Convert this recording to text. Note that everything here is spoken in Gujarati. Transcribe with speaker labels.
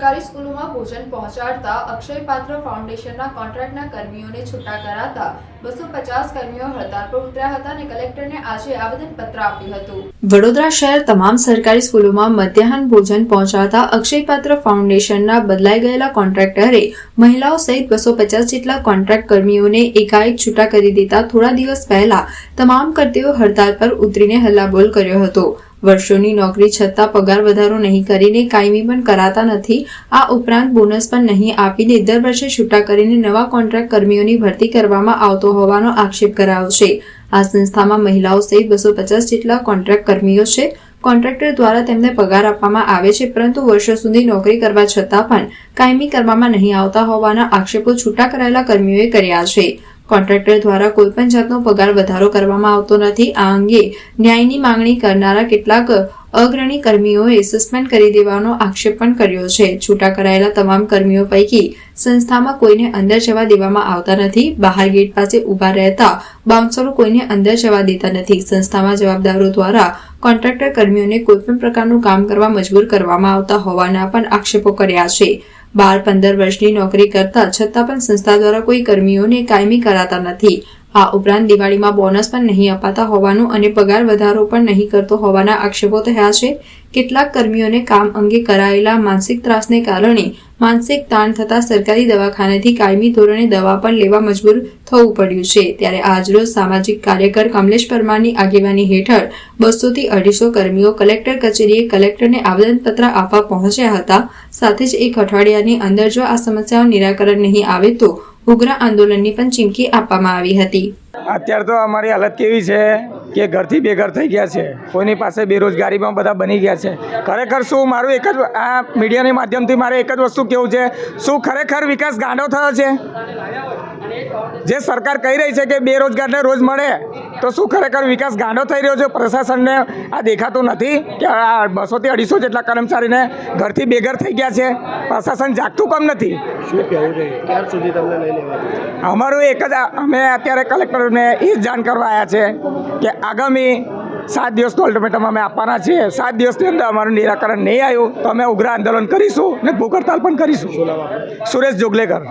Speaker 1: ભોજન પહોંચાડતા અક્ષય પાત્ર ફાઉન્ડેશનના કોન્ટ્રાક્ટના કર્મીઓને છૂટા કરાતા બસો પચાસ કર્મીઓ હડતાલ પર ઉતર્યા હતા અને કલેક્ટરને આજે આવેદનપત્ર આપ્યું હતું. વડોદરા શહેર તમામ સરકારી સ્કૂલોમાં મધ્યાહન ભોજન પહોંચાડતા અક્ષય પાત્ર ફાઉન્ડેશનના બદલાઈ ગયેલા કોન્ટ્રાક્ટરે મહિલાઓ સહિત બસો પચાસ જેટલા કોન્ટ્રાક્ટ કર્મીઓને એકાએક છૂટા કરી દેતા થોડા દિવસ પહેલા તમામ કર્તીઓ હડતાળ પર ઉતરીને હલ્લાબોલ કર્યો હતો. વર્ષોની નોકરી છતાં પગાર વધારો નહીં કરીને કાયમી પણ કરાતા નથી. આ ઉપરાંત બોનસ પણ નહીં આપીને દર વર્ષે છૂટા કરીને નવા કોન્ટ્રાક્ટ કર્મીઓની ભરતી કરવામાં આવતો હોવાનો આક્ષેપ કરાયો છે આ સંસ્થામાં મહિલાઓ સહિત બસો પચાસ જેટલા કોન્ટ્રાક્ટ કર્મીઓ છે. કોન્ટ્રાક્ટર દ્વારા તેમને પગાર આપવામાં આવે છે, પરંતુ વર્ષો સુધી નોકરી કરવા છતાં પણ કાયમી કરવામાં નહીં આવતા હોવાના આક્ષેપો છૂટા કરાયેલા કર્મીઓએ કર્યા છે. કોન્ટ્રાક્ટર દ્વારા કોઈપણ જાતનો પગાર વધારો કરવામાં આવતો નથી. આ અંગે ન્યાયની માંગણી કરનારા કેટલાક અગ્રણી કર્મીઓએ સસ્પેન્ડ કરી દેવાનો આક્ષેપ પણ કર્યો છે. છૂટા કરાયેલા તમામ કર્મીઓ પૈકી સંસ્થામાં કોઈને અંદર જવા દેવામાં આવતા નથી. બહાર ગેટ પાસે ઊભા રહેતા બાઉન્સરો કોઈને અંદર જવા દેતા નથી. સંસ્થામાં જવાબદારો દ્વારા કોન્ટ્રાક્ટર કર્મીઓને કોઈપણ પ્રકારનું કામ કરવા મજબૂર કરવામાં આવતા હોવાના પણ આક્ષેપો કર્યા છે. બાર પંદર વર્ષની નોકરી કરતા છતાં પણ સંસ્થા દ્વારા કોઈ કર્મીઓને કાયમી કરાતા નથી. આ ઉપરાંત દિવાળીમાં બોનસ પણ નહીં અપાતા હોવાનું અને પગાર વધારો પણ નહીં કરતો હોવાના આક્ષેપો થયા છે. કેટલાક કર્મીઓને કામ અંગે કરાયેલા માનસિક ત્રાસને કારણે માનસિક તાણ થતા સરકારી દવાખાનેથી કાયમી ધોરણે દવા પણ લેવા મજબૂર થવું પડ્યું છે. ત્યારે આજરોજ સામાજિક કાર્યકર કમલેશ પરમારની આગેવાની હેઠળ બસોથી અઢીસો કર્મીઓ કલેક્ટર કચેરીએ કલેક્ટરને આવેદનપત્ર આપવા પહોંચ્યા હતા. સાથે જ એક અઠવાડિયાની અંદર જો આ સમસ્યાઓ નિરાકરણ નહીં આવે તો ઉગ્ર આંદોલનની પણ ચીમકી આપવામાં આવી હતી.
Speaker 2: અત્યારે તો અમારી હાલત કેવી છે કે ઘરથી બેઘર થઈ ગયા છે. કોઈની પાસે બેરોજગારીમાં બધા બની ગયા છે. ખરેખર શું મારું એક જ આ મીડિયાની માધ્યમથી મારે એક જ વસ્તુ કેવું છે? શું ખરેખર વિકાસ ગાંડો થયો છે? જે સરકાર કહી રહી છે કે બેરોજગારને રોજ મળે તો શું ખરેખર વિકાસ ગાંડો થઈ રહ્યો છે? પ્રશાસનને આ દેખાતું નથી કે આ બસોથી અઢીસો જેટલા કર્મચારીને ઘરથી બેઘર થઈ ગયા છે? પ્રશાસન જાગતું કમ નથી?
Speaker 3: શું કહેવું છે ક્યાર સુધી તમને લઈ લેવા
Speaker 2: અમારું એક જ અમે અત્યારે કલેક્ટરને એ જ જાણ કરવા આવ્યા છે કે આગામી સાત દિવસનું અલ્ટિમેટમ અમે આપવાના છીએ. સાત દિવસની અંદર અમારું નિરાકરણ નહીં આવ્યું તો અમે ઉગ્ર આંદોલન કરીશું અને ભૂખ હડતાલ પણ કરીશું. સુરેશ જોગલેકર.